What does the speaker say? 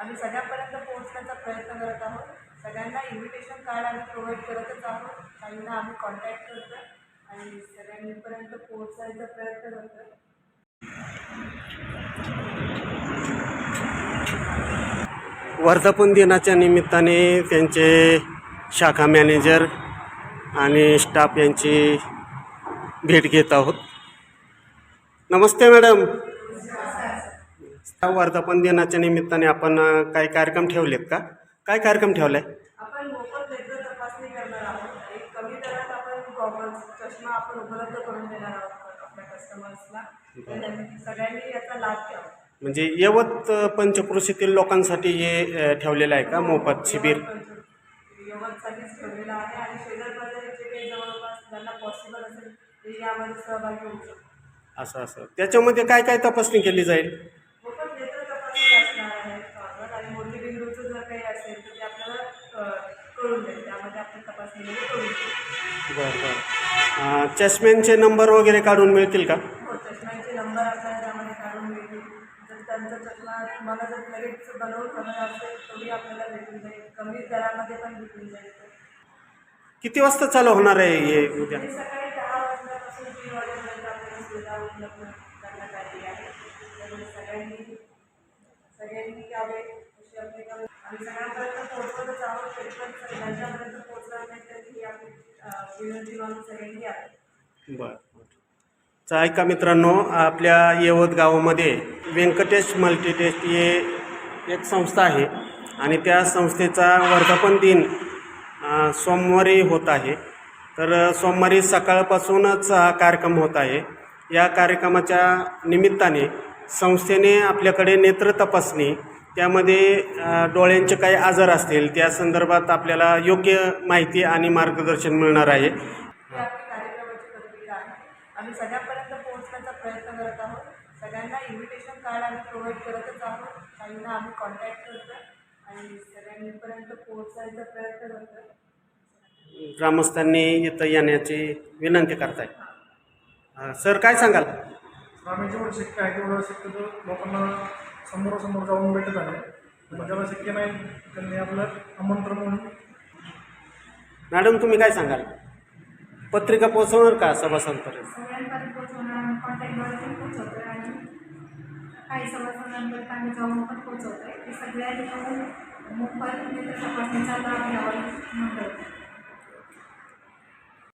आम्ही सगळ्यांपर्यंत पोहोचण्याचा प्रयत्न करत आहोत. सगळ्यांना इन्व्हिटेशन कार्ड आम्ही प्रोव्हाइड करतच आहोत. काहींना आम्ही कॉन्टॅक्ट करतो आणि सगळ्यांपर्यंत पोहोचायचा प्रयत्न करतो वर्धापन दिनाच्या निमित्ताने त्यांचे शाखा मॅनेजर आणि स्टाफ यांची भेट घेत आहोत. नमस्ते मॅडम. वर्धापन दिनाच्या निमित्ताने आपण काही कार्यक्रम ठेवलेत का? काय कार्यक्रम ठेवला आहे आपण मोफत नेत्र तपासणी करणार आहोत. एक कमी दरात आपण गॉगल्स चष्मा आपण उपलब्ध करून देणार आहोत आपल्या कस्टमर्सला तर त्यांनी सगळ्यांनी याचा लाभ घ्यावा. म्हणजे यवत पंचक्रोशीतील लोकांसाठी हे ठेवलेलं आहे का मोफत शिबिर? यवतसाठीच ठेवलेला आहे आणि शेजारपाजारी जे काही जवळपास ज्यांना पॉसिबल असेल ते यामध्ये सहभागी होऊ शकतात. असं असं. त्याच्यामध्ये काय काय तपासणी केली जाईल? त्यामध्ये आपण तपासणीमध्ये बरं. बरं चष्म्यांचे नंबर वगैरे काढून मिळतील का? हो चष्म्यांचे नंबर आपल्याला त्यामध्ये काढून मिळतील. जर त्यांचा चष्मा तुम्हाला जर लगेच बनवून हवा असेल तोही आपल्याला भेटून जाईल. कमी दरामध्ये पण भेटून जाईल. किती वाजता चालू होणार आहे हे उद्या? आणि सकाळी दहा वाजल्यापासून तीन वाजेपर्यंत आपल्याला सुविधा उपलब्ध करण्यात आली आहे. त्यामुळे सगळ्यांनी सगळ्यांनी यावे बरं. तर ऐका मित्रांनो आपल्या यवत गावामध्ये व्यंकटेश मल्टीटेस्ट हे एक संस्था आहे आणि त्या संस्थेचा वर्धापन दिन सोमवारी होत आहे. तर सोमवारी सकाळपासूनच हा कार्यक्रम होत आहे. या कार्यक्रमाच्या निमित्ताने संस्थेने आपल्याकडे नेत्र तपासणी त्यामध्ये डोळ्यांचे काही आजार असतील त्या संदर्भात आपल्याला योग्य माहिती आणि मार्गदर्शन मिळणार आहे. आपली कार्यक्रमाची पत्रिका आहे. आम्ही सगळ्यांपर्यंत पोहोचण्याचा प्रयत्न करत आहोत. सगळ्यांना इन्व्हिटेशन कार्ड आम्ही प्रोव्हाइड करतच आहोत. काहींना आम्ही कॉन्टॅक्ट करतो आणि सगळ्यांपर्यंत पोहोचायचा प्रयत्न करतो ग्रामस्थांनी इथं येण्याची विनंती करताय. सर काय सांगाल? आम्ही जेवढं शक्य आहे तेवढं शक्यतो लोकांना समोरासमोर जाऊन भेटत आहे. पण ज्याला शक्य नाही त्यांनी आपलं आमंत्रण म्हणून मॅडम तुम्ही काय सांगाल? पत्रिका पोहोचवणार का सभासदांपर्यंत? सगळ्यांपर्यंत पोहोचवणार पोहोचवतोय आणि काही सभासदांपर्यंत आम्ही जाऊन पण पोहोचवतोय. ते सगळ्यांनी येऊन मोफत नेत्र तपासणीचा लाभ घ्यावा म्हणतो